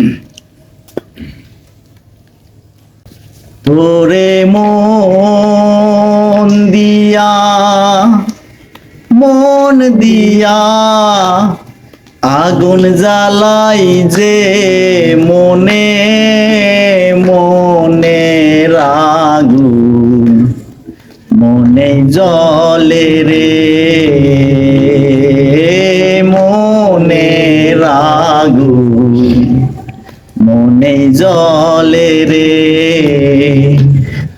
তোরে মন দিয়া মন দিয়া আগুন জ্বালাই যে মনে মনে রাগুন, মনে জলে রে, মনে রাগুন। মনে জলে রে,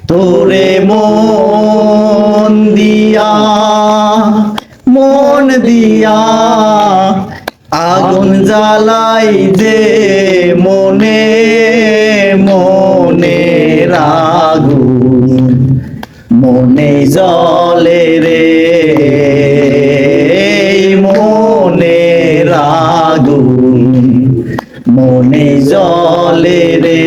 তোরে মন দিয়া মন দিয়া আগুন জ্বালাই যে মনে মনে রাগুন, মনে জলে রে। মনে জলে রে।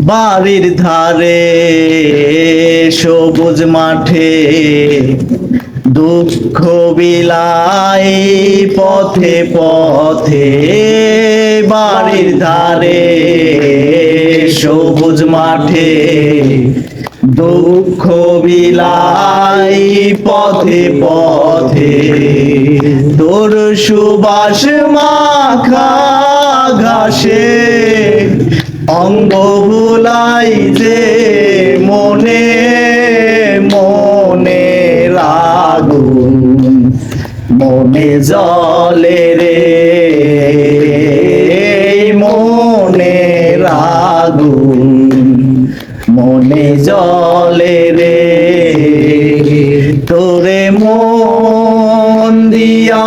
বাড়ির ধারে সবুজ মাঠে দুঃখ বিলাই পথে পথে। বাড়ির ধারে সবুজ মাঠে দুঃখ বিলাই পথে পথে। সুবাস মাখা ঘাসে, অঙ্গ ভুলাই যে মনে মনে রাগুন মনে জলে রে, মনে রাগুন মনে জলে রে। দিয়া,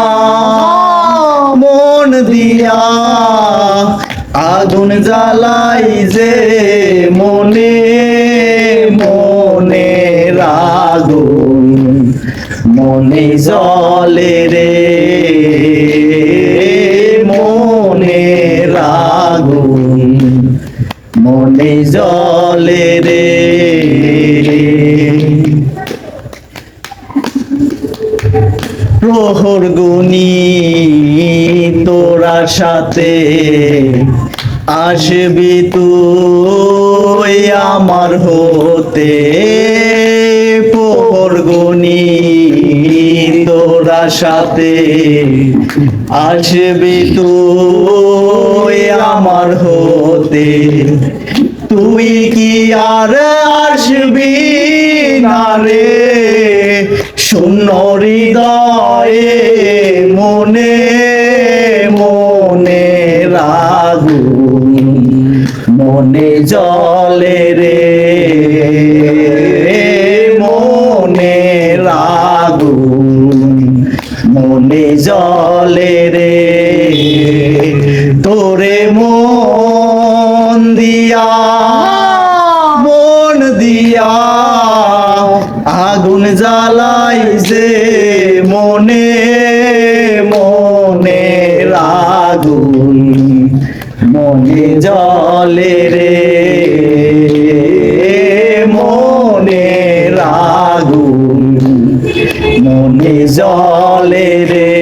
মন দিয়া। আগুন জ্বালাই যে মনে মনে রাগুন, মনে জলে রে, মনে রাগুন, মনে জলে রে। প্রহর গুনি তোরা সাথে আসবি তুই আমার হতে। প্রহর গুনি তোরা সাথে আসবি তুই আমার হতে। তুই কি আর আসবি না রে? শূন্য হৃদয়ে মনে মনে রাগুন, মনে জলে রে, মনে রাগুন, মনে জলে রে। মন দিয়া আগুন জ্বালাই যে মনে মনে রাগুন, মনে জলে রে, মনে রাগুন, মনে জলে রে।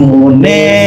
মনে